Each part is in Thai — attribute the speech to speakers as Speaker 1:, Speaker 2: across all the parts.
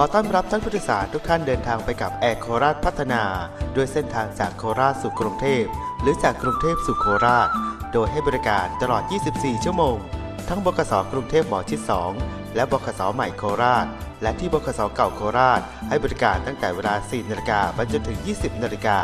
Speaker 1: ขอต้อนรับท่านผู้โดยสารทุกท่านเดินทางไปกับแอร์โคราชพัฒนาโดยเส้นทางจากโคราชสู่กรุงเทพ หรือจากกรุงเทพสู่โคราช โดยให้บริการตลอด 24 ชั่วโมง ทั้งบกสกรุงเทพหมอชิด 2 และบกสใหม่โคราช และที่บกสเก่าโคราช ให้บริการตั้งแต่เวลา 4 นาฬิกาไปจนถึง 20 นาฬิกา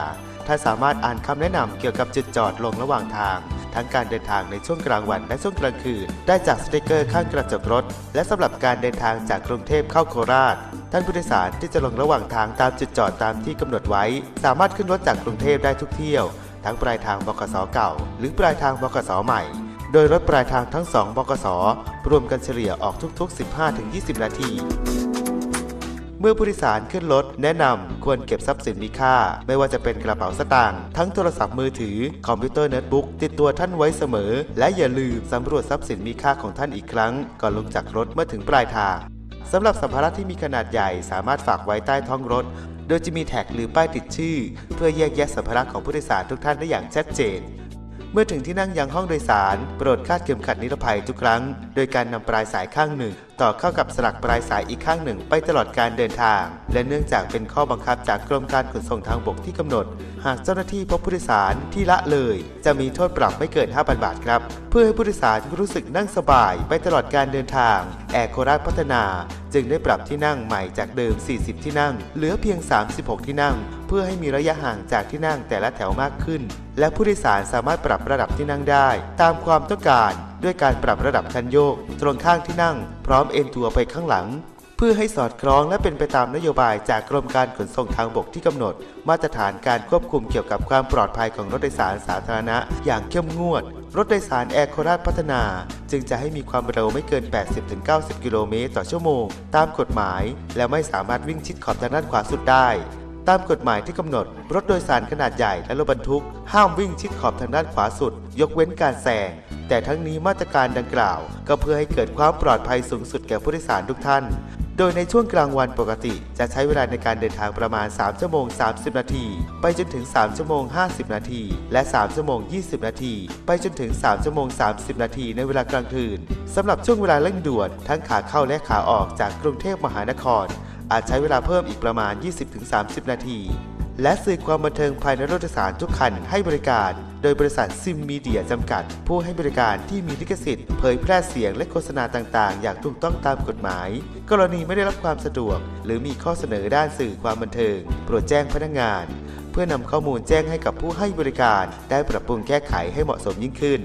Speaker 1: ท่านสามารถอ่านคำแนะนำเกี่ยวกับจุดจอดลงระหว่างทาง ทั้งการเดินทางในช่วงกลางวันและช่วงกลางคืน ได้จากสติกเกอร์ข้างกระจกรถ และสำหรับการเดินทางจากกรุงเทพเข้าโคราช ท่านผู้โดยสารที่จะลงระหว่างทางตามจุดจอดตามที่กำหนดไว้ สามารถขึ้นรถจากกรุงเทพได้ทุกเที่ยว ทั้งปลายทางบกสเก่า หรือปลายทางบกสใหม่ โดยรถปลายทางทั้ง 2 บกสรวมกันเฉลี่ยออกทุกๆ 15-20 นาที มื่อผู้โดยสารขึ้นรถแนะนำควรเก็บทรัพย์สินมีค่า ไม่ว่าจะเป็นกระเป๋าสตางค์ทั้งโทรศัพท์มือถือ คอมพิวเตอร์โน้ตบุ๊กติดตัวท่านไว้เสมอ และอย่าลืมสำรวจทรัพย์สินมีค่าของท่านอีกครั้ง ก่อนลงจากรถเมื่อถึงปลายทางสำหรับสัมภาระที่มีขนาดใหญ่สามารถฝากไว้ใต้ท้องรถ โดยจะมีแท็กหรือป้ายติดชื่อ เพื่อแยกแยะสัมภาระของผู้โดยสารทุกท่านได้อย่างชัดเจน เมื่อถึงที่นั่งยังห้องโดยสาร โปรดคาดเข็มขัดนิรภัยทุกครั้ง โดยการนำปลายสายข้างหนึ่งต่อเข้ากับสลักปลายสายอีกข้างหนึ่งไปตลอดการเดินทาง และเนื่องจากเป็นข้อบังคับจากกรมการขนส่งทางบกที่กำหนด หากเจ้าหน้าที่พบผู้โดยสารที่ละเลย จะมีโทษปรับไม่เกิน 5,000 บาทครับ เพื่อให้ผู้โดยสารรู้สึกนั่งสบายไปตลอดการเดินทาง แอร์โคราชพัฒนา จึงได้ปรับที่นั่งใหม่จากเดิม 40 ที่นั่ง เหลือเพียง 36 ที่นั่ง เพื่อให้มีระยะห่างจากที่นั่งแต่ละแถวมากขึ้น และผู้โดยสารสามารถปรับระดับที่นั่งได้ ตามความต้องการ ด้วยการปรับระดับคันโยก ตรงข้างที่นั่ง พร้อมเอ็นตัวไปข้างหลัง เพื่อให้สอดคล้องและเป็นไปตามนโยบายจากกรมการขนส่งทางบกที่กำหนด มาตรฐานการควบคุมเกี่ยวกับความปลอดภัยของรถโดยสารสาธารณะ อย่างเข้มงวด รถโดยสารแอร์โคราชพัฒนา จึงจะให้มีความเร็วไม่เกิน 80-90 กิโลเมตรต่อชั่วโมง ตามกฎหมาย และไม่สามารถวิ่งชิดขอบทางด้านขวาสุดได้ตามกฎหมายที่กำหนด รถโดยสารขนาดใหญ่และรถบรรทุก ห้ามวิ่งชิดขอบทางด้านขวาสุด ยกเว้นการแซง แต่ทั้งนี้มาตรการดังกล่าว ก็เพื่อให้เกิดความปลอดภัยสูงสุดแก่ผู้โดยสารทุกท่าน โดยในช่วงกลางวันปกติ จะใช้เวลาในการเดินทางประมาณ 3 ชั่วโมง 30 นาที ไปจนถึง 3 ชั่วโมง 50 นาที และ 3 ชั่วโมง 20 นาที ไปจนถึง 3 ชั่วโมง 30 นาทีในเวลากลางคืนสำหรับช่วงเวลาเร่งด่วนทั้งขาเข้าและขาออกจากกรุงเทพมหานคร อาจใช้เวลาเพิ่มอีกประมาณ 20-30 นาที และสื่อความบันเทิงภายในรถโดยสารทุกคันให้บริการ โดยบริษัทซิมมีเดียจำกัด ผู้ให้บริการที่มีลิขสิทธิ์เผยแพร่เสียงและโฆษณาต่างๆ อย่างถูกต้องตามกฎหมาย กรณีไม่ได้รับความสะดวก หรือมีข้อเสนอด้านสื่อความบันเทิง โปรดแจ้งพนักงาน เพื่อนำข้อมูลแจ้งให้กับผู้ให้บริการ ได้ปรับปรุงแก้ไขให้เหมาะสมยิ่งขึ้น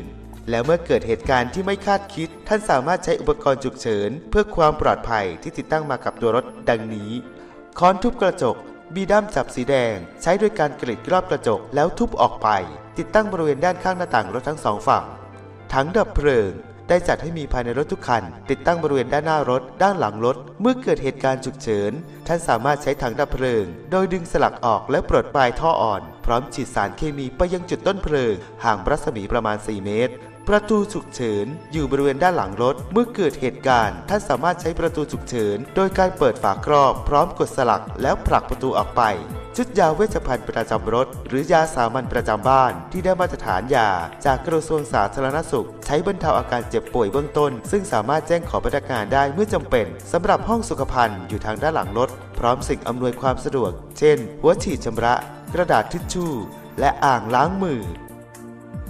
Speaker 1: แล้วเมื่อเกิดเหตุการณ์ที่ไม่คาดคิด ท่านสามารถใช้อุปกรณ์ฉุกเฉิน เพื่อความปลอดภัยที่ติดตั้งมากับตัวรถดังนี้ ค้อนทุบกระจก บีด้ามจับสีแดง ใช้ด้วยการกรีดรอบกระจกแล้วทุบออกไป ติดตั้งบริเวณด้านข้างหน้าต่างรถทั้งสองฝั่งถังดับเพลิง ได้จัดให้มีภายในรถทุกคัน ติดตั้งบริเวณด้านหน้ารถ ด้านหลังรถ เมื่อเกิดเหตุการณ์ฉุกเฉิน ท่านสามารถใช้ถังดับเพลิง โดยดึงสลักออกและปลดปลายท่ออ่อน พร้อมฉีดสารเคมีไปยังจุดต้นเพลิง ห่างรัศมีประมาณ 4 เมตร ประตูฉุกเฉินอยู่บริเวณด้านหลังรถ เมื่อเกิดเหตุการณ์ ท่านสามารถใช้ประตูฉุกเฉิน โดยการเปิดฝาครอบพร้อมกดสลักแล้วผลักประตูออกไปชุดยาเวชภัณฑ์ประจำรถ หรือยาสามัญประจำบ้าน ที่ได้มาตรฐานยา จากกระทรวงสาธารณสุข ใช้บรรเทาอาการเจ็บป่วยเบื้องต้น ซึ่งสามารถแจ้งขอพนักงานได้เมื่อจำเป็นสำหรับห้องสุขภัณฑ์อยู่ทางด้านหลังรถ พร้อมสิ่งอำนวยความสะดวก เช่น หัวฉีดชำระ กระดาษทิชชู่ และอ่างล้างมือ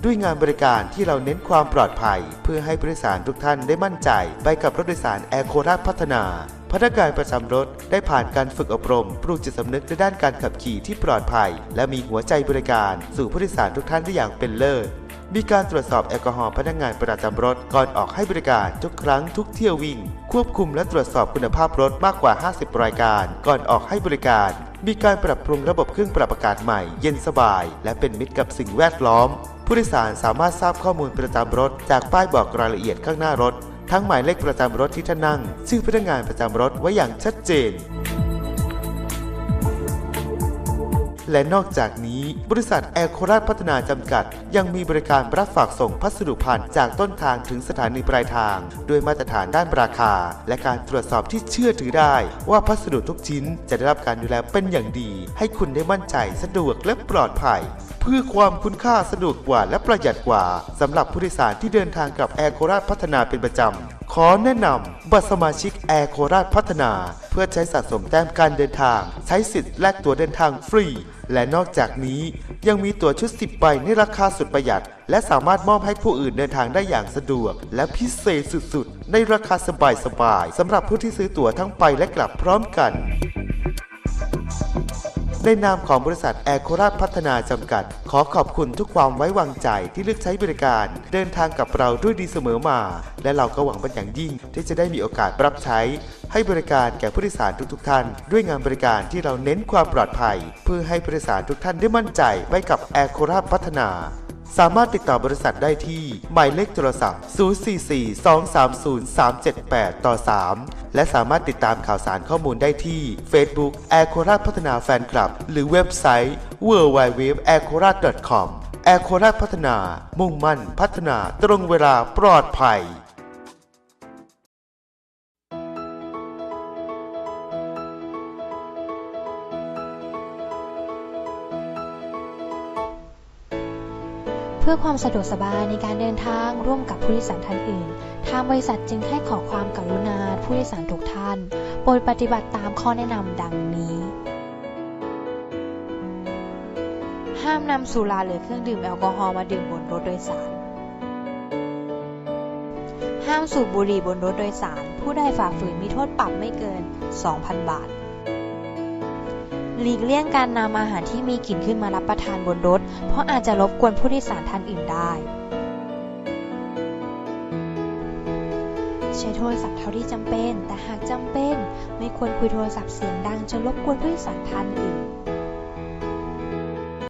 Speaker 1: ด้วยงานบริการที่เราเน้นความปลอดภัย เพื่อให้ผู้โดยสารทุกท่านได้มั่นใจไปกับรถโดยสารแอร์โคราชพัฒนา พนักงานประจำรถได้ผ่านการฝึกอบรมปลูกจิตสำนึกในด้านการขับขี่ที่ปลอดภัย และมีหัวใจบริการสู่ผู้โดยสารทุกท่านได้อย่างเป็นเลิศมีการตรวจสอบแอลกอฮอล์พนักงานประจำรถก่อนออกให้บริการทุกครั้งทุกเที่ยววิ่ง ควบคุมและตรวจสอบคุณภาพรถมากกว่า 50 รายการ ก่อนออกให้บริการ มีการปรับปรุงระบบเครื่องปรับอากาศใหม่ เย็นสบาย และเป็นมิตรกับสิ่งแวดล้อม ผู้โดยสารสามารถทราบข้อมูลประจำรถ จากป้ายบอกรายละเอียดข้างหน้ารถ ทั้งหมายเลขประจำรถที่ท่านนั่ง ชื่อพนักงานประจำรถไว้อย่างชัดเจน และนอกจากนี้บริษัทแอร์โคราชพัฒนาจำกัด ยังมีบริการรับฝากส่งพัสดุพันจากต้นทางถึงสถานีปลายทาง ด้วยมาตรฐานด้านราคา และการตรวจสอบที่เชื่อถือได้ ว่าพัสดุทุกชิ้นจะได้รับการดูแลเป็นอย่างดี ให้คุณได้มั่นใจสะดวกและปลอดภัย พื่อความคุณค่าสะดวกกว่าและประหยัดกว่าสำหรับผู้โดยสารที่เดินทางกับแอร์โคราชพัฒนาเป็นประจำ ขอแนะนำบัตรสมาชิกแอร์โคราชพัฒนา เพื่อใช้สะสมแต้มการเดินทาง ใช้สิทธิ์แลกตั๋วเดินทางฟรี และนอกจากนี้ยังมีตั๋วชุด 10 ใบในราคาสุดประหยัด และสามารถมอบให้ผู้อื่นเดินทางได้อย่างสะดวก และพิเศษสุดๆ ในราคาสบายๆสำหรับผู้ที่ซื้อตั๋วทั้งไปและกลับพร้อมกัน ในนามของบริษัทแอร์โคราชพัฒนาจำกัด ขอขอบคุณทุกความไว้วางใจที่เลือกใช้บริการ เดินทางกับเราด้วยดีเสมอมา และเราก็หวังเป็นอย่างยิ่ง ที่จะได้มีโอกาสรับใช้ ให้บริการแก่ผู้โดยสารทุกๆท่าน ด้วยงานบริการที่เราเน้นความปลอดภัย เพื่อให้ผู้โดยสารทุกท่านได้มั่นใจไปกับแอร์โคราชพัฒนา สามารถติดต่อบริษัทได้ที่ หมายเลขโทรศัพท์ 044-230-378 ต่อ 3 และสามารถติดตามข่าวสารข้อมูลได้ที่ Facebook แอร์โคราชพัฒนาแฟนคลับ หรือเว็บไซต์ www.aircorat.com แอร์โคราชพัฒนา มุ่งมั่น พัฒนาตรงเวลาปลอดภัย
Speaker 2: พื่อความสะดวกสบายในการเดินทางร่วมกับผู้โดยสารท่านอื่น ทางบริษัทจึงให้ขอความกรุณาผู้โดยสารทุกท่าน โปรดปฏิบัติตามข้อแนะนำดังนี้ ห้ามนำสุราหรือเครื่องดื่มแอลกอฮอล์มาดื่มบนรถโดยสาร ห้ามสูบบุหรี่บนรถโดยสาร ผู้ใดฝ่าฝืนมีโทษปรับไม่เกิน 2,000 บาท หลีกเลี่ยงการนำอาหารที่มีกลิ่นขึ้นมารับประทานบนรถ เพราะอาจจะรบกวนผู้โดยสารท่านอื่นได้ ใช้โทรศัพท์เท่าที่จำเป็น แต่หากจำเป็น ไม่ควรคุยโทรศัพท์เสียงดังจนรบกวนผู้โดยสารท่านอื่น